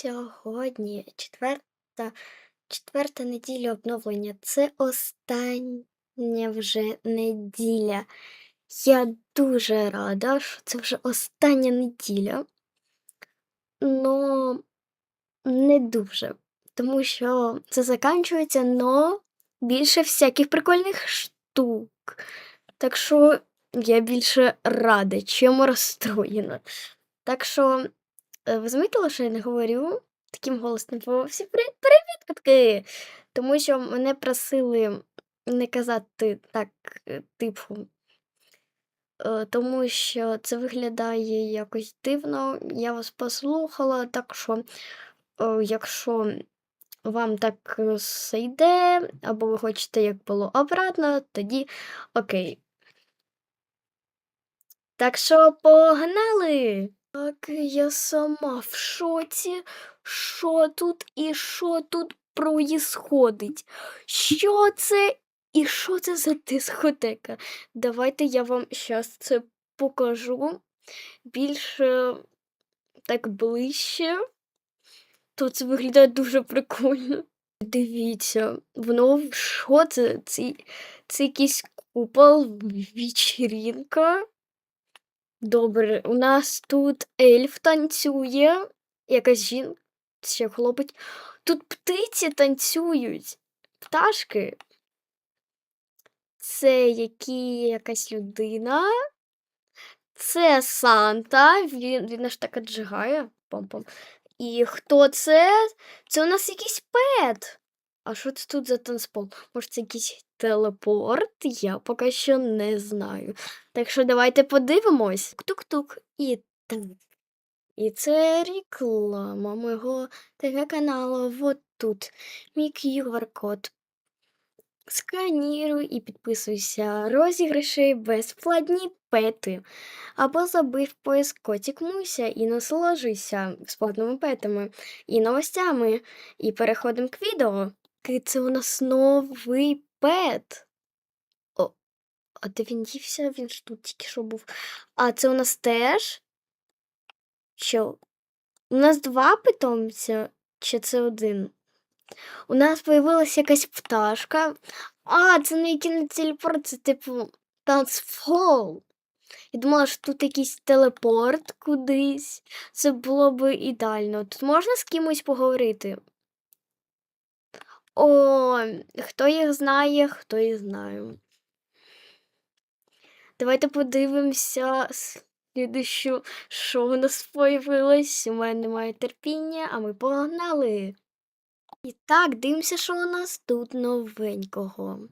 Сьогодні четверта, четверта неділя обновлення. Це остання вже неділя. Я дуже рада, що це вже остання неділя. Ну, не дуже. Тому що це закінчується, но більше всяких прикольних штук. Так що я більше рада, чим розстроєна. Так що, ви замітили, що я не говорю таким голосом, бо всі «Привіт, привіт! Тому що мене просили не казати так, е, типу, е, тому що це виглядає якось дивно. Я вас послухала, так що, е, якщо вам так е, зайде, або ви хочете, як було обратно, тоді окей. Так що погнали! Так, я сама в шоці, що тут і що тут проїсходить? Що це і що це за дискотека? Давайте я вам зараз це покажу більше так ближче. То це виглядає дуже прикольно. Дивіться, воно що це? Це, це якийсь купол, вечірка. Добре, у нас тут ельф танцює, якась жінка, ще хлопець. Тут птиці танцюють, пташки. Це які якась людина. Це Санта, він, він аж так аджигає. Пом-пом. І хто це? Це у нас якийсь пет. А що це тут за танцпол? Може, це якийсь телепорт? Я поки що не знаю. Так що давайте подивимось. Тук-тук. І так. І це реклама мого ТГ-каналу. Вот тут. Мій QR-код. Сканіруй і підписуйся. Розіграші безплатні пети. Або забив поиск котик Муся і насолоджуйся безплатними петами і новостями. І переходимо к відео. Це у нас новий пет. О, а де він дівся? Він ж тут тільки що був. А це у нас теж? Що? У нас два питомця, чи це один? У нас появилася якась пташка. А, це не який телепорт, це типу танцфол. Я думала, що тут якийсь телепорт кудись. Це було б ідеально. Тут можна з кимось поговорити? О, хто їх знає, хто їх знає. Давайте подивимося слідущу, що у нас появилось. У мене немає терпіння, а ми погнали. І так, дивимося, що у нас тут новенького.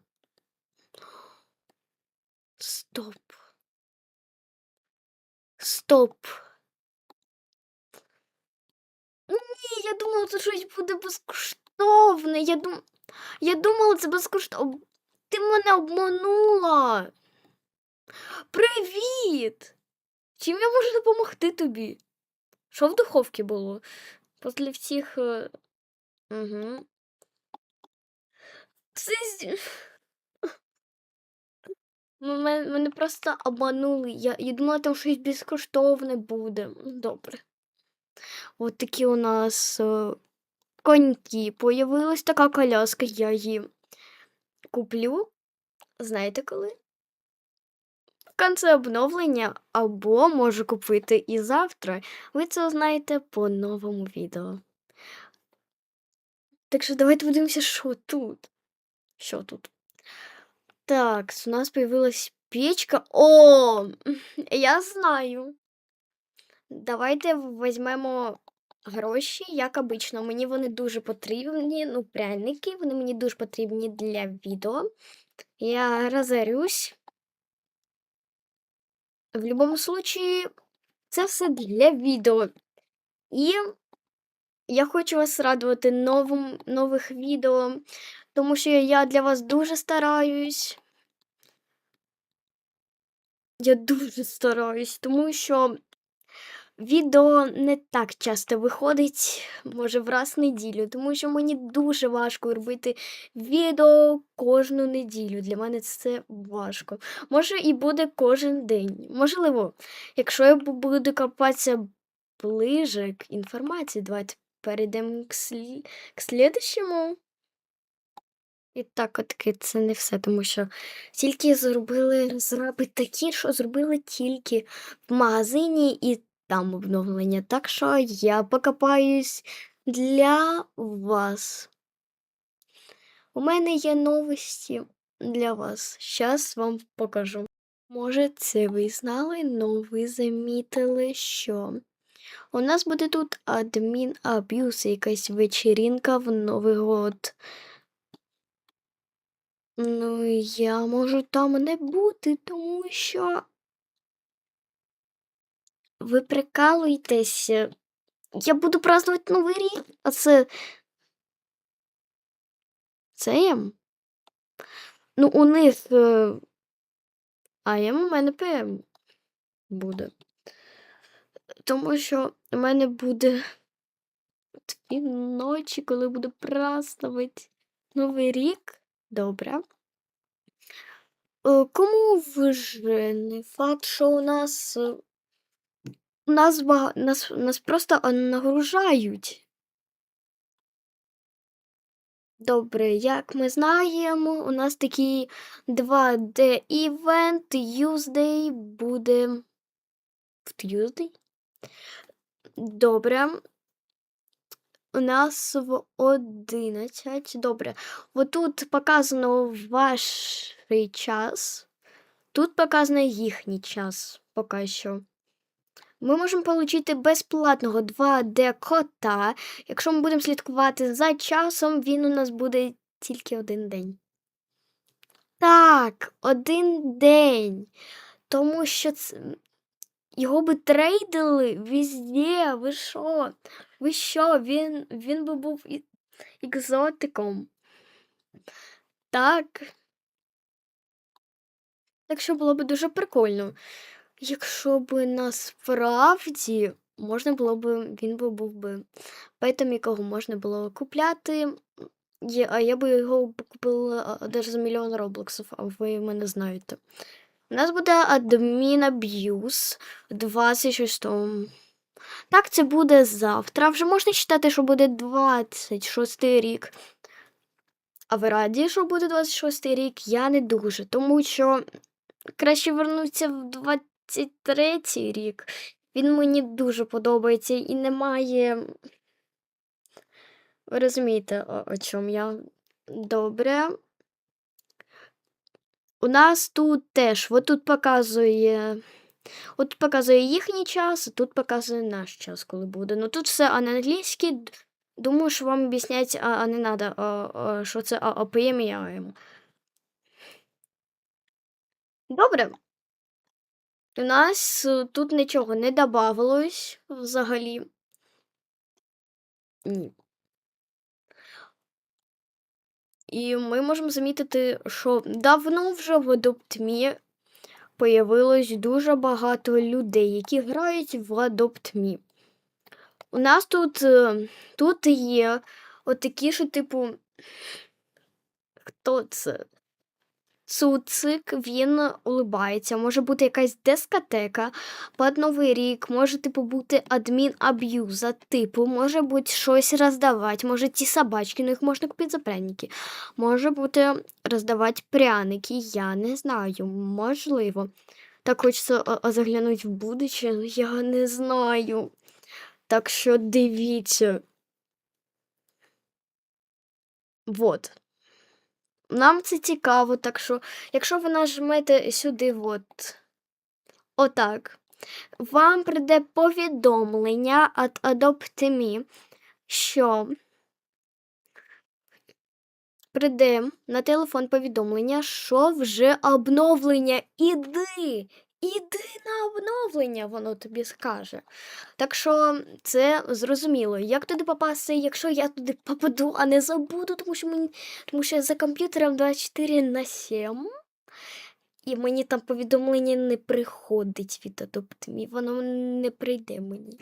Стоп. Стоп. Ні, я думала, це щось буде безкоштовне. Я, дум... я думала, це безкоштовно. Ти мене обманула. Привіт! Чим я можу допомогти тобі? Що в духовці було? Після всіх. Угу. Це... Ну, Мене, мене просто обманули. Я, я думала, там щось безкоштовне буде. Добре. От такі у нас е, коньки. Появилась така коляска, я її куплю. Знаєте коли? В кінці обновлення, або можу купити і завтра. Ви це знаєте по новому відео. Так що давайте подивимося, що тут. Що тут? Так, у нас появилась печка. О, я знаю. Давайте візьмемо гроші, як обично. Мені вони дуже потрібні. Ну, пряники, вони мені дуже потрібні для відео. Я розорюсь. В будь-якому случаї, це все для відео. І я хочу вас радувати новим, нових відео, тому що я для вас дуже стараюсь. Я дуже стараюсь, тому що відео не так часто виходить, може, в раз в неділю, тому що мені дуже важко робити відео кожну неділю. Для мене це важко. Може, і буде кожен день. Можливо, якщо я буду копатися ближе к інформації, давайте перейдемо к, слі... к слідущому. І так, от це не все, тому що тільки зробили розраби такі, що зробили тільки в магазині і там обновлення. Так що я покопаюсь для вас. У мене є новості для вас. Щас вам покажу. Може, це ви знали, но ви замітили, що у нас буде тут адмін аб'юз, якась вечерінка в Новий год. Ну, я можу там не бути, тому що ви прикалуєтеся. Я буду празднувати Новий рік, а це. Це єм? Ну, у них. е, А єм у мене ПМ буде. Тому що у мене буде дві ночі, коли буду празднувати Новий рік. Добре. Е, Кому вже не факт, що у нас. Нас, нас, нас просто нагружають. Добре, як ми знаємо, у нас такий 2D івент Tuesday буде в Tuesday. Добре. У нас в 11. Добре. Отут показано ваш час. Тут показано їхній час поки що. Ми можемо отримати безплатного 2D кота. Якщо ми будемо слідкувати за часом, він у нас буде тільки один день. Так, один день. Тому що це... його би трейдили везде. Ви що? Ви що? Він, він би був екзотиком. Так. Так що було б дуже прикольно. Якщо б насправді можна було б, він би був би петом, якого можна було купляти. А я би його купила даже за мільйон роблоксів, а ви мене знаєте. У нас буде адмін аб'юз 26. Так, це буде завтра. Вже можна вважати, що буде 26 рік. А ви раді, що буде 26 рік? Я не дуже, тому що краще вернутися в 23 рік. Він мені дуже подобається і немає. Ви розумієте, о, о чому я. Добре. У нас тут теж, от тут показує. От показує їхній час, а тут показує наш час, коли буде. Ну тут все а на англійській. д- Думаю, що вам об'яснять, а, а не треба, що це а, опрямляємо. Добре. У нас е, тут нічого не добавилось взагалі. Ні. І ми можемо замітити, що давно вже в Adopt.me появилось дуже багато людей, які грають в Adopt.me. У нас тут, е, тут є отакі, що, типу, хто це? Цуцик, він улибається. Може бути якась дискотека під Новий рік, може, типу, бути адмін аб'юза, типу, може бути щось роздавати, може ті собачки, ну їх можна купити за пряники. Може бути роздавати пряники, я не знаю, можливо. Так хочеться заглянути в будуче, але я не знаю. Так що дивіться. Вот. Нам це цікаво, так що, якщо ви нажмете сюди, от, отак, вам прийде повідомлення від Adopt.me, що прийде на телефон повідомлення, що вже обновлення. Іди! Іди на обновлення, воно тобі скаже. Так що це зрозуміло. Як туди попасти, якщо я туди попаду, а не забуду, тому що мені тому що за комп'ютером 24 на 7. І мені там повідомлення не приходить від Adopt.me, воно не прийде мені.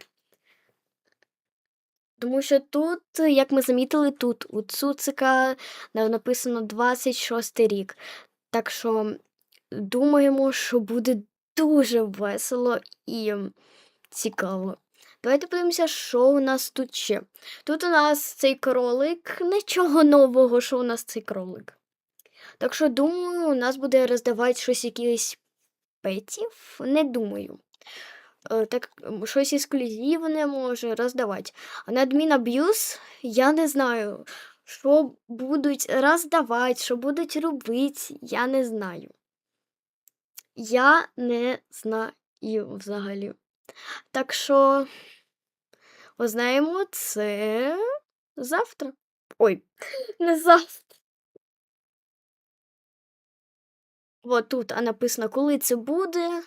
Тому що тут, як ми замітили, тут у Цуцика на- написано 26 рік. Так що думаємо, що буде дуже весело і цікаво. Давайте подивимося, що у нас тут ще. Тут у нас цей кролик. Нічого нового, що у нас цей кролик. Так що, думаю, у нас буде роздавати щось якихось петів. Не думаю. Е, Так, щось ексклюзивне може роздавати. А на адмін аб'юз я не знаю, що будуть роздавати, що будуть робити, я не знаю. Я не знаю взагалі. Так що узнаємо це завтра. Ой, не завтра. От тут а написано, коли це буде.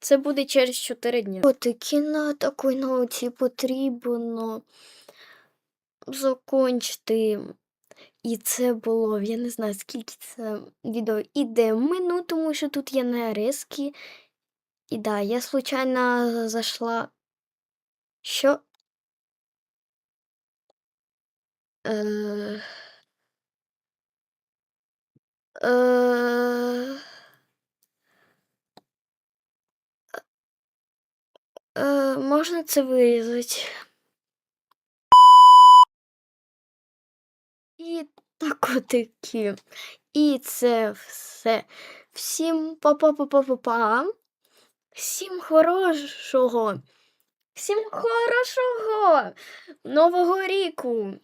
Це буде через 4 дні. От кіно такої науці потрібно закончити. І це було, я не знаю, скільки це відео іде минут, тому що тут є нарізки. І да, я случайно зайшла. Що? Е... Е... Е... Можна це вирізати? І так отакі. І це все. Всім па-па-па-па-па-па. Всім хорошого. Всім хорошого Нового ріку.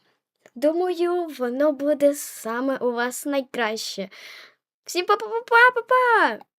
Думаю, воно буде саме у вас найкраще. Всім па-па-па-па-па-па!